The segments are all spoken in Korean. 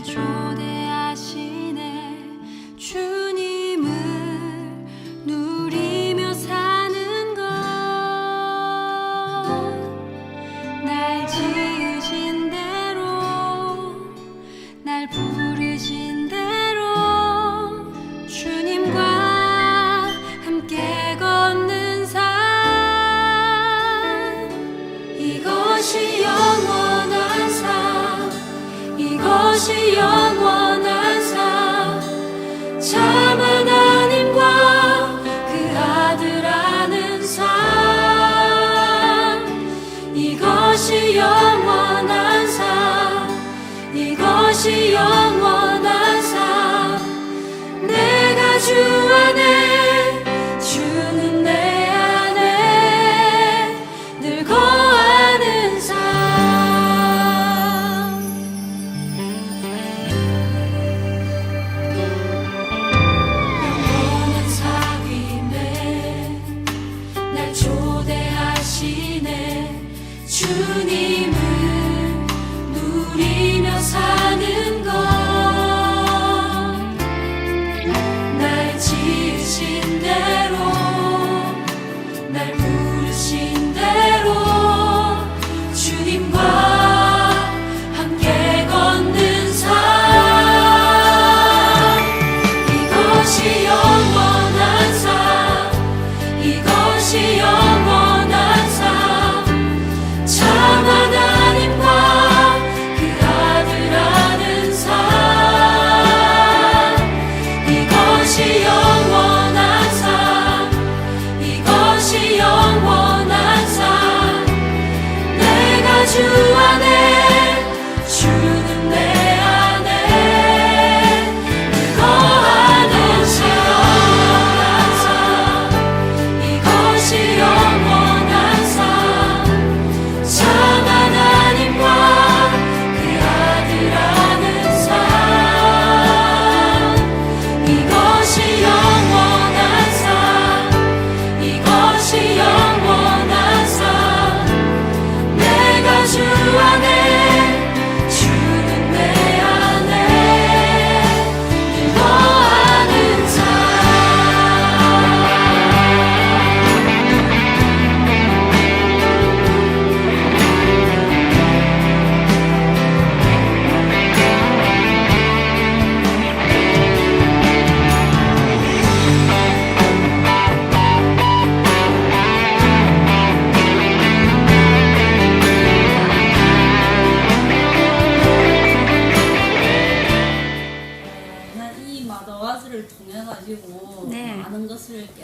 住 그 이것이 영원한 삶. 이것이 영원한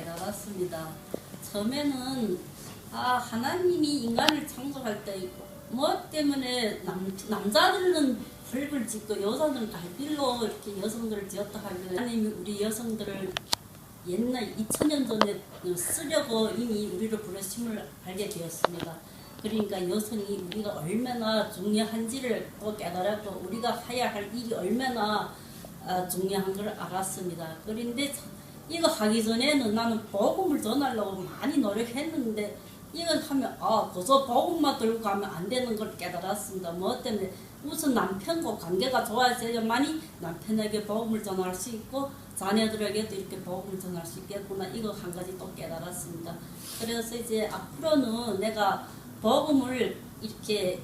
깨달았습니다. 처음에는 아 하나님이 인간을 창조할 때뭐 때문에 남, 남자들은 벌을 짓고 여자들은 갈빌로 이렇게 여성들을 지었다 하길래 하나님이 우리 여성들을 옛날 2000년 전에 쓰려고 이미 우리를 부르심을 알게 되었습니다. 그러니까 여성이 우리가 얼마나 중요한지를 또 깨달았고 우리가 해야 할 일이 얼마나 아, 중요한 걸 알았습니다. 그런데 참 이거 하기 전에는 나는 복음을 전하려고 많이 노력했는데 이거 하면 아 그저 복음만 들고 가면 안 되는 걸 깨달았습니다. 뭐 때문에 우선 남편과 관계가 좋아져야만이 남편에게 복음을 전할 수 있고 자녀들에게도 이렇게 복음을 전할 수 있겠구나 이거 한 가지 또 깨달았습니다. 그래서 이제 앞으로는 내가 복음을 이렇게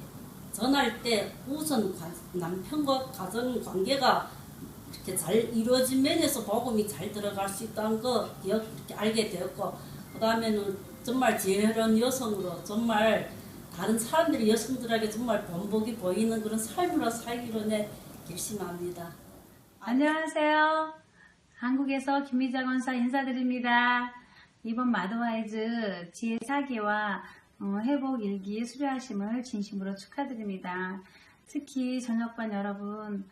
전할 때 우선 관- 남편과 가정 관계가 이렇게 잘 이루어진 면에서 복음이 잘 들어갈 수 있다는 거 이렇게 알게 되었고 그 다음에는 정말 지혜로운 여성으로 정말 다른 사람들이 여성들에게 정말 본복이 보이는 그런 삶으로 살기로 내 결심합니다. 안녕하세요. 한국에서 김미자 권사 인사드립니다. 이번 마드와이즈 지혜 사기와 어, 회복 일기 수료하심을 진심으로 축하드립니다. 특히 저녁반 여러분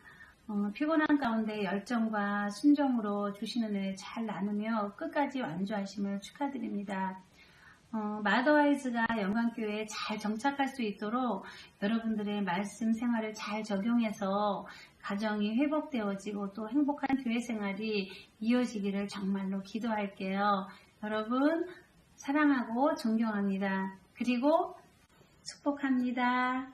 어, 피곤한 가운데 열정과 순종으로 주시는 은혜 잘 나누며 끝까지 완주하심을 축하드립니다. 어, 마더와이즈가 영광교회에 잘 정착할 수 있도록 여러분들의 말씀 생활을 잘 적용해서 가정이 회복되어지고 또 행복한 교회 생활이 이어지기를 정말로 기도할게요. 여러분 사랑하고 존경합니다. 그리고 축복합니다.